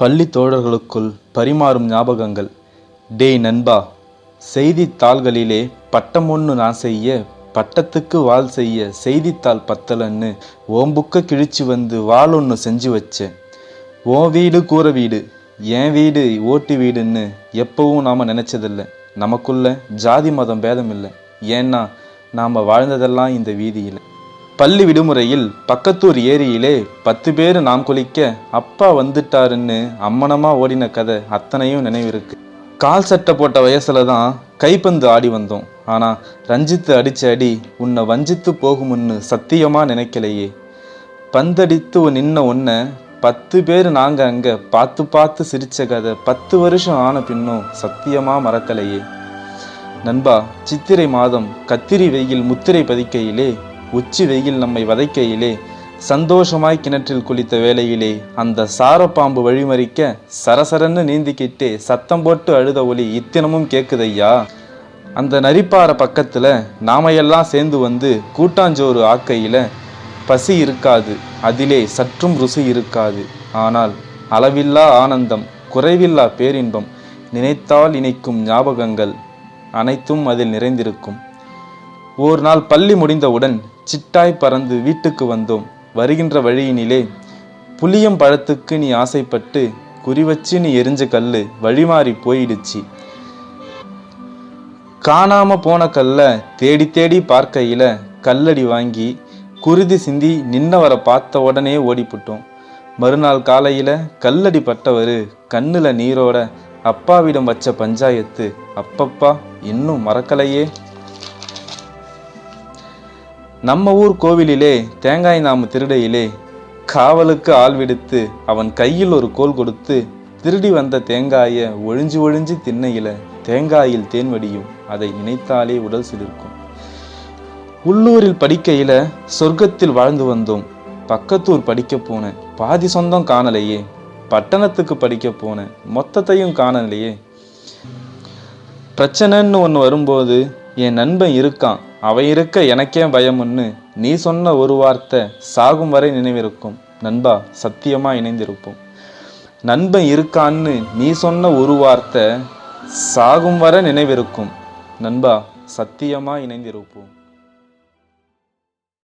பள்ளி தோழர்களுக்குள் பரிமாறும் ஞாபகங்கள். டேய் நண்பா செய்தித்தாள்களிலே பட்டம் ஒன்று நான் செய்ய பட்டத்துக்கு வாள் செய்ய செய்தித்தாள் பத்தலன்னு ஓம்புக்க கிழிச்சு வந்து வாள் ஒன்று செஞ்சு வச்சேன். ஓ வீடு கூரை வீடு என் வீடு ஓட்டு வீடுன்னு எப்பவும் நாம் நினச்சதில்ல. நமக்குள்ள ஜாதி மதம் பேதம் இல்லை ஏன்னா நாம் வாழ்ந்ததெல்லாம் இந்த வீதியில். பள்ளி விடுமுறையில் பக்கத்தூர் ஏரியிலே பத்து பேர் நாம் குளிக்க அப்பா வந்துட்டாருன்னு அம்மனமா ஓடின கதை அத்தனையும் நினைவிருக்கு. கால் சட்டை போட்ட வயசுல தான் கைப்பந்து ஆடி வந்தோம். ஆனா ரஞ்சித்து அடிச்ச அடி உன்னை வஞ்சித்து போகும்னு சத்தியமா நினைக்கலையே. பந்தடித்து நின்ன ஒன்ன பத்து பேர் நாங்க அங்க பார்த்து பார்த்து சிரிச்ச கதை பத்து வருஷம் ஆன பின்னும் சத்தியமா மறக்கலையே. நண்பா சித்திரை மாதம் கத்திரி வெயில் முத்திரை பதிக்கையிலே உச்சி வெயில் நம்மை வதைக்கையிலே சந்தோஷமாய் கிணற்றில் குளித்த வேளையிலே அந்த சாரப்பாம்பு வழிமறிக்க சரசரன்னு நீந்திக்கிட்டே சத்தம் போட்டு அழுத ஒலி இத்தினமும் கேக்குதையா? அந்த நரிப்பாறை பக்கத்தில் நாமையெல்லாம் சேர்ந்து வந்து கூட்டாஞ்சோறு ஆக்கையில் பசி இருக்காது அதிலே சற்றும் ருசி இருக்காது. ஆனால் அளவில்லா ஆனந்தம் குறைவில்லா பேரின்பம் நினைத்தால் இணைக்கும் ஞாபகங்கள் அனைத்தும் அதில் நிறைந்திருக்கும். ஒரு நாள் பள்ளி முடிந்தவுடன் சிட்டாய் பறந்து வீட்டுக்கு வந்தோம். வருகின்ற வழியினிலே புளியம் பழத்துக்கு நீ ஆசைப்பட்டு குறி வச்சு நீ எரிஞ்ச கல் வழிமாறி போயிடுச்சு. காணாம போன கல்ல தேடி தேடி பார்க்கையில கல்லடி வாங்கி குருதி சிந்தி நின்னவரை பார்த்த உடனே ஓடிப்புட்டோம். மறுநாள் காலையில் கல்லடி பட்டவரு கண்ணில் நீரோட அப்பாவிடம் வச்ச பஞ்சாயத்து அப்பப்பா இன்னும் மறக்கலையே. நம்ம ஊர் கோவிலிலே தேங்காய் நாம திருடையிலே காவலுக்கு ஆள் விடுத்து அவன் கையில் ஒரு கோல் கொடுத்து திருடி வந்த தேங்காயை ஒழிஞ்சு ஒழிஞ்சு திண்ணையில தேங்காயில் தேன் வடியும். அதை நினைத்தாலே உடல் சிலிர்க்கும். உள்ளூரில் படிக்கையில சொர்க்கத்தில் வாழ்ந்து வந்தோம். பக்கத்தூர் படிக்க போனேன் பாதி சொந்தம் காணலையே. பட்டணத்துக்கு படிக்க போனேன் மொத்தத்தையும் காணலையே. பிரச்சனைன்னு ஒன்று வரும்போது என் நண்பன் இருக்கான். அவன் இருக்க எனக்கே பயம்னு நீ சொன்ன ஒரு வார்த்தை சாகும் வரை நினைவிருக்கும். நண்பா சத்தியமா இணைந்திருப்போம். நண்பன் இருக்கான்னு நீ சொன்ன ஒரு வார்த்தை சாகும் வரை நினைவிருக்கும். நண்பா சத்தியமா இணைந்திருப்போம்.